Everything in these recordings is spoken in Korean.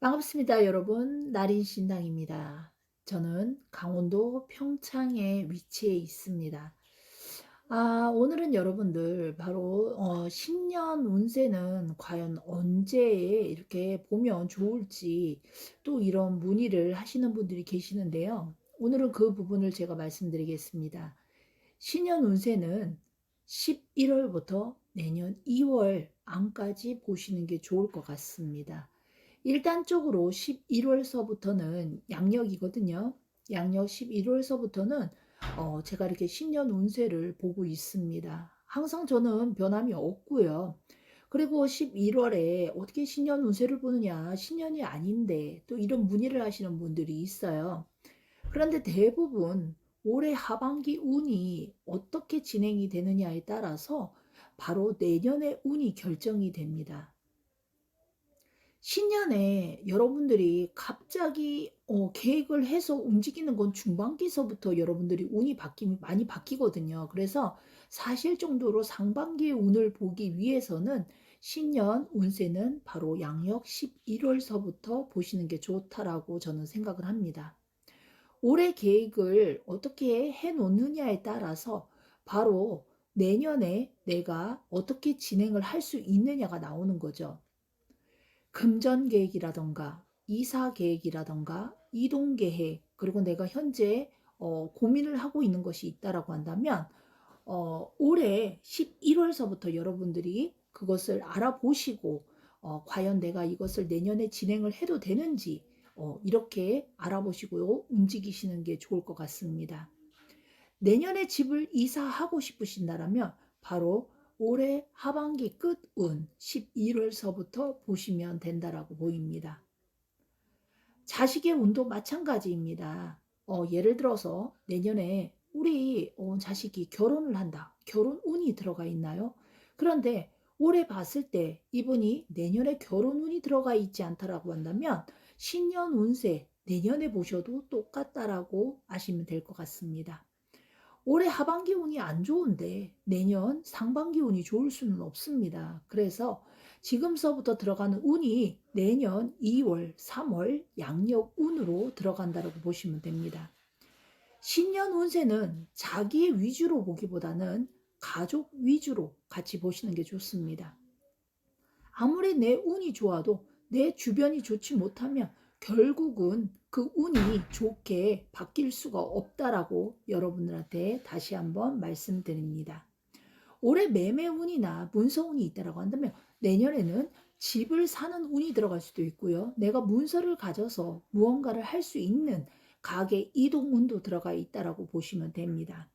반갑습니다, 여러분. 나린 신당입니다. 저는 강원도 평창에 위치해 있습니다. 아, 오늘은 여러분들 바로 어, 신년 운세는 과연 언제 이렇게 보면 좋을지 또 이런 문의를 하시는 분들이 계시는데요. 오늘은 그 부분을 제가 말씀드리겠습니다. 신년 운세는 11월부터 내년 2월 안까지 보시는 게 좋을 것 같습니다. 일단적으로 11월서부터는 양력이거든요. 양력 11월서부터는 어, 제가 이렇게 신년 운세를 보고 있습니다. 항상 저는 변함이 없고요. 그리고 11월에 어떻게 신년 운세를 보느냐, 신년이 아닌데 또 이런 문의를 하시는 분들이 있어요. 그런데 대부분 올해 하반기 운이 어떻게 진행이 되느냐에 따라서 바로 내년의 운이 결정이 됩니다. 신년에 여러분들이 갑자기 어, 계획을 해서 움직이는 건 중반기서부터 여러분들이 운이 바뀌, 많이 바뀌거든요. 그래서 사실 정도로 상반기의 운을 보기 위해서는 신년 운세는 바로 양력 11월서부터 보시는 게 좋다라고 저는 생각을 합니다. 올해 계획을 어떻게 해 놓느냐에 따라서 바로 내년에 내가 어떻게 진행을 할 수 있느냐가 나오는 거죠. 금전 계획이라던가 이사 계획이라던가 이동 계획 그리고 내가 현재 어, 고민을 하고 있는 것이 있다라고 한다면 어, 올해 11월서부터 여러분들이 그것을 알아보시고 어, 과연 내가 이것을 내년에 진행을 해도 되는지 어, 이렇게 알아보시고 움직이시는 게 좋을 것 같습니다. 내년에 집을 이사하고 싶으신다라면 바로 올해 하반기 끝운 11월서부터 보시면 된다라고 보입니다. 자식의 운도 마찬가지입니다. 어, 예를 들어서 내년에 우리 어, 자식이 결혼을 한다. 결혼 운이 들어가 있나요? 그런데 올해 봤을 때 이분이 내년에 결혼 운이 들어가 있지 않다라고 한다면 신년 운세 내년에 보셔도 똑같다라고 아시면 될 것 같습니다. 올해 하반기 운이 안 좋은데 내년 상반기 운이 좋을 수는 없습니다. 그래서 지금서부터 들어가는 운이 내년 2월, 3월 양력 운으로 들어간다고 보시면 됩니다. 신년 운세는 자기 위주로 보기보다는 가족 위주로 같이 보시는 게 좋습니다. 아무리 내 운이 좋아도 내 주변이 좋지 못하면 결국은 그 운이 좋게 바뀔 수가 없다라고 여러분들한테 다시 한번 말씀드립니다. 올해 매매 운이나 문서 운이 있다라고 한다면 내년에는 집을 사는 운이 들어갈 수도 있고요. 내가 문서를 가져서 무언가를 할 수 있는 가게 이동 운도 들어가 있다라고 보시면 됩니다.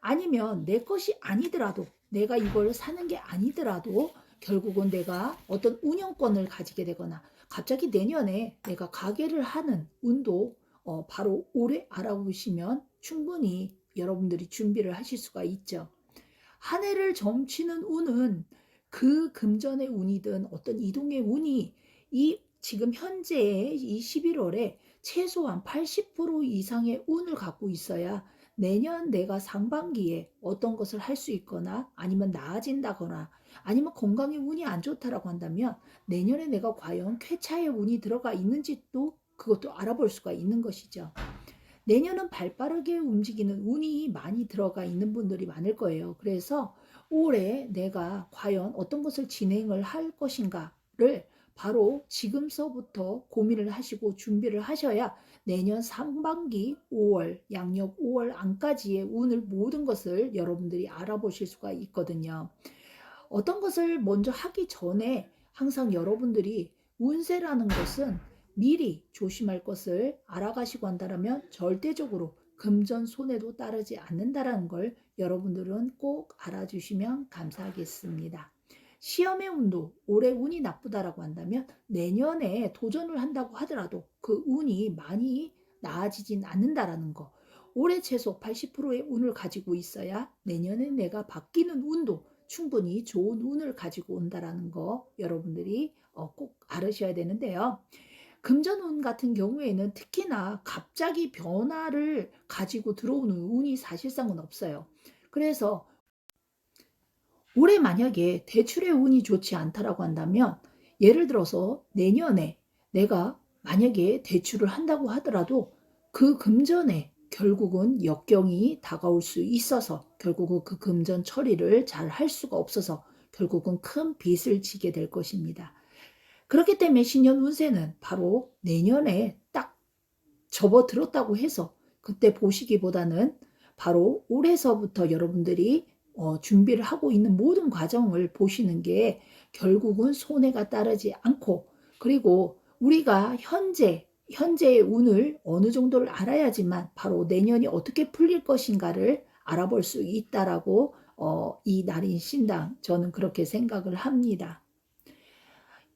아니면 내 것이 아니더라도 내가 이걸 사는 게 아니더라도 결국은 내가 어떤 운영권을 가지게 되거나 갑자기 내년에 내가 가게를 하는 운도 어, 바로 올해 알아보시면 충분히 여러분들이 준비를 하실 수가 있죠. 한 해를 점치는 운은 그 금전의 운이든 어떤 이동의 운이 이 지금 현재 이 11월에 최소한 80% 이상의 운을 갖고 있어야 내년 내가 상반기에 어떤 것을 할 수 있거나 아니면 나아진다거나 아니면 건강에 운이 안 좋다라고 한다면 내년에 내가 과연 쾌차의 운이 들어가 있는지도 그것도 알아볼 수가 있는 것이죠. 내년은 발 빠르게 움직이는 운이 많이 들어가 있는 분들이 많을 거예요. 그래서 올해 내가 과연 어떤 것을 진행을 할 것인가를 바로 지금서부터 고민을 하시고 준비를 하셔야 내년 상반기 5월, 양력 5월 안까지의 운을 모든 것을 여러분들이 알아보실 수가 있거든요. 어떤 것을 먼저 하기 전에 항상 여러분들이 운세라는 것은 미리 조심할 것을 알아가시고 한다면 절대적으로 금전 손해도 따르지 않는다라는 걸 여러분들은 꼭 알아주시면 감사하겠습니다. 시험의 운도 올해 운이 나쁘다라고 한다면 내년에 도전을 한다고 하더라도 그 운이 많이 나아지진 않는다라는 거. 올해 최소 80%의 운을 가지고 있어야 내년에 내가 바뀌는 운도 충분히 좋은 운을 가지고 온다라는 거 여러분들이 어, 꼭 알으셔야 되는데요. 금전운 같은 경우에는 특히나 갑자기 변화를 가지고 들어오는 운이 사실상은 없어요. 그래서 올해 만약에 대출의 운이 좋지 않다라고 한다면 예를 들어서 내년에 내가 만약에 대출을 한다고 하더라도 그 금전에 결국은 역경이 다가올 수 있어서 결국은 그 금전 처리를 잘 할 수가 없어서 결국은 큰 빚을 지게 될 것입니다. 그렇기 때문에 신년 운세는 바로 내년에 딱 접어들었다고 해서 그때 보시기보다는 바로 올해서부터 여러분들이 어, 준비를 하고 있는 모든 과정을 보시는 게 결국은 손해가 따르지 않고 그리고 우리가 현재 현재의 운을 어느 정도를 알아야지만 바로 내년이 어떻게 풀릴 것인가를 알아볼 수 있다라고 어, 이 날인 신당 저는 그렇게 생각을 합니다.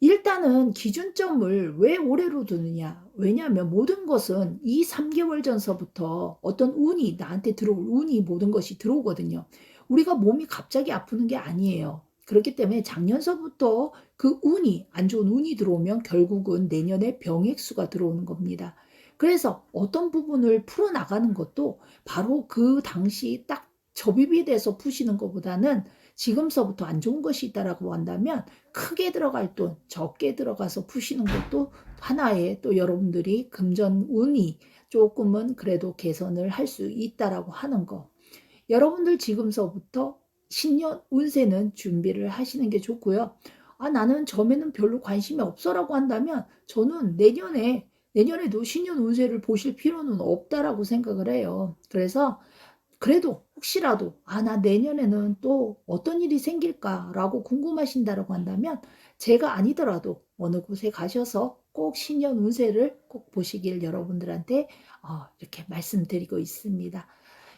일단은 기준점을 왜 올해로 두느냐? 왜냐하면 모든 것은 이 3개월 전서부터 어떤 운이 나한테 들어올 운이 모든 것이 들어오거든요. 우리가 몸이 갑자기 아프는 게 아니에요. 그렇기 때문에 작년서부터 그 운이 안 좋은 운이 들어오면 결국은 내년에 병액수가 들어오는 겁니다. 그래서 어떤 부분을 풀어 나가는 것도 바로 그 당시 딱 접입이 돼서 푸시는 것보다는 지금서부터 안 좋은 것이 있다라고 한다면 크게 들어갈 돈, 적게 들어가서 푸시는 것도 하나의 또 여러분들이 금전 운이 조금은 그래도 개선을 할 수 있다라고 하는 거. 여러분들 지금서부터 신년 운세는 준비를 하시는 게 좋고요. 아, 나는 점에는 별로 관심이 없어라고 한다면 저는 내년에 내년에도 신년 운세를 보실 필요는 없다라고 생각을 해요. 그래서 그래도 혹시라도 아, 나 내년에는 또 어떤 일이 생길까라고 궁금하신다라고 한다면 제가 아니더라도 어느 곳에 가셔서 꼭 신년 운세를 꼭 보시길 여러분들한테 어, 이렇게 말씀드리고 있습니다.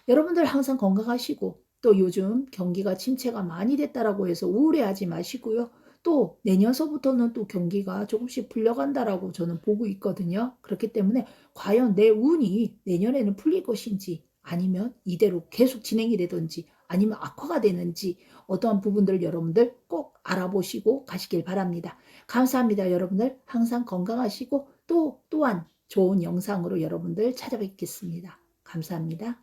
여러분들 항상 건강하시고 또 요즘 경기가 침체가 많이 됐다라고 해서 우울해하지 마시고요. 또 내년서부터는 또 경기가 조금씩 풀려간다라고 저는 보고 있거든요. 그렇기 때문에 과연 내 운이 내년에는 풀릴 것인지 아니면 이대로 계속 진행이 되든지 아니면 악화가 되는지 어떠한 부분들 여러분들 꼭 알아보시고 가시길 바랍니다. 감사합니다. 여러분들 항상 건강하시고 또 또한 좋은 영상으로 여러분들 찾아뵙겠습니다. 감사합니다.